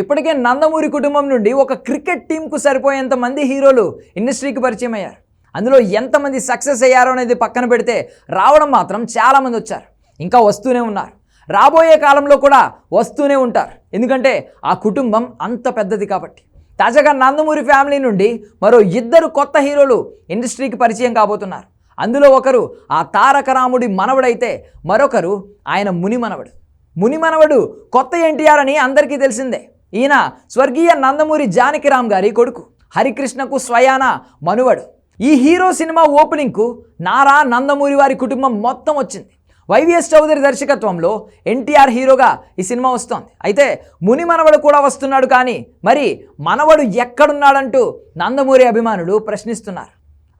ఇప్పటికే నందమూరి కుటుంబం నుండి ఒక క్రికెట్ టీంకు సరిపోయేంత మంది హీరోలు ఇండస్ట్రీకి పరిచయం అయ్యారు. అందులో ఎంతమంది సక్సెస్ అయ్యారో అనేది పక్కన పెడితే రావడం మాత్రం చాలామంది వచ్చారు. ఇంకా వస్తూనే ఉన్నారు. రాబోయే కాలంలో కూడా వస్తూనే ఉంటారు. ఎందుకంటే ఆ కుటుంబం అంత పెద్దది కాబట్టి. తాజాగా నందమూరి ఫ్యామిలీ నుండి మరో ఇద్దరు కొత్త హీరోలు ఇండస్ట్రీకి పరిచయం కాబోతున్నారు. అందులో ఒకరు ఆ తారకరాముడి మనవడైతే మరొకరు ఆయన ముని మనవడు ముని మనవడు కొత్త ఎన్టీఆర్ అని అందరికీ తెలిసిందే. ఈయన స్వర్గీయ నందమూరి జానకిరామ్ గారి కొడుకు. హరికృష్ణకు స్వయాన మనువడు. ఈ హీరో సినిమా ఓపెనింగ్కు నారా నందమూరి వారి కుటుంబం మొత్తం వచ్చింది. వైవిఎస్ చౌదరి దర్శకత్వంలో ఎన్టీఆర్ హీరోగా ఈ సినిమా వస్తోంది. అయితే ముని మనవడు కూడా వస్తున్నాడు కానీ మరి మనవడు ఎక్కడున్నాడంటూ నందమూరి అభిమానులు ప్రశ్నిస్తున్నారు.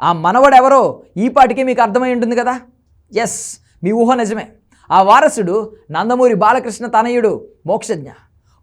ఆ మనవడు ఎవరో ఈ పాటికి మీకు అర్థమై ఉంటుంది కదా? ఎస్ మీ ఊహ నిజమే. ఆ వారసుడు నందమూరి బాలకృష్ణ తనయుడు మోక్షజ్ఞ.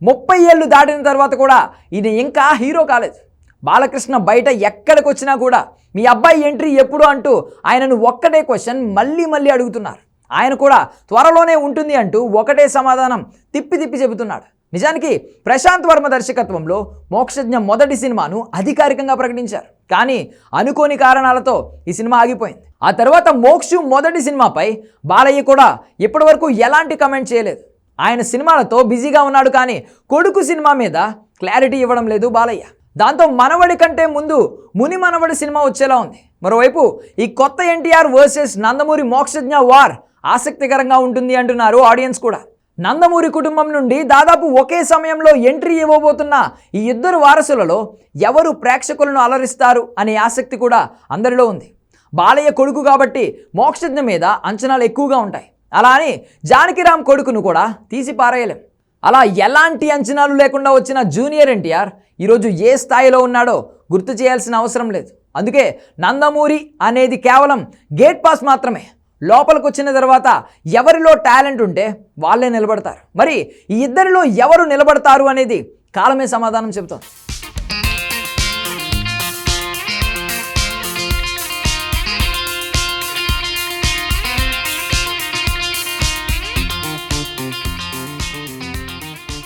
ముప్పై ఏళ్ళు దాటిన తర్వాత కూడా ఇది ఇంకా హీరో కాలేదు. బాలకృష్ణ బయట ఎక్కడికి వచ్చినా కూడా మీ అబ్బాయి ఎంట్రీ ఎప్పుడు అంటూ ఆయనను ఒక్కటే క్వశ్చన్ మళ్ళీ మళ్ళీ అడుగుతున్నారు. ఆయన కూడా త్వరలోనే ఉంటుంది అంటూ ఒకటే సమాధానం తిప్పి తిప్పి చెబుతున్నాడు. నిజానికి ప్రశాంత్ వర్మ దర్శకత్వంలో మోక్షజ్ఞ మొదటి సినిమాను అధికారికంగా ప్రకటించారు. కానీ అనుకోని కారణాలతో ఈ సినిమా ఆగిపోయింది. ఆ తర్వాత మోక్షు మొదటి సినిమాపై బాలయ్య కూడా ఇప్పటివరకు ఎలాంటి కమెంట్ చేయలేదు. ఆయన సినిమాలతో బిజీగా ఉన్నాడు కానీ కొడుకు సినిమా మీద క్లారిటీ ఇవ్వడం లేదు బాలయ్య. దాంతో మనవడి కంటే ముందు ముని మనవడి సినిమా వచ్చేలా ఉంది. మరోవైపు ఈ కొత్త NTR versus Nandamuri Mokshagna war ఆసక్తికరంగా ఉంటుంది అంటున్నారు ఆడియన్స్ కూడా. నందమూరి కుటుంబం నుండి దాదాపు ఒకే సమయంలో ఎంట్రీ ఇవ్వబోతున్న ఈ ఇద్దరు వారసులలో ఎవరు ప్రేక్షకులను అలరిస్తారు అనే ఆసక్తి కూడా అందరిలో ఉంది. బాలయ్య కొడుకు కాబట్టి మోక్షజ్ఞ మీద అంచనాలు ఎక్కువగా ఉంటాయి. అలా అని జానకిరామ్ కొడుకును కూడా తీసి పారేయలేం. అలా ఎలాంటి అంచనాలు లేకుండా వచ్చిన జూనియర్ ఎన్టీఆర్ ఈరోజు ఏ స్థాయిలో ఉన్నాడో గుర్తు చేయాల్సిన అవసరం లేదు. అందుకే నందమూరి అనేది కేవలం గేట్ పాస్ మాత్రమే. లోపలికి వచ్చిన తర్వాత ఎవరిలో టాలెంట్ ఉంటే వాళ్ళే నిలబడతారు. మరి ఈ ఇద్దరిలో ఎవరు నిలబడతారు అనేది కాలమే సమాధానం చెబుతోంది.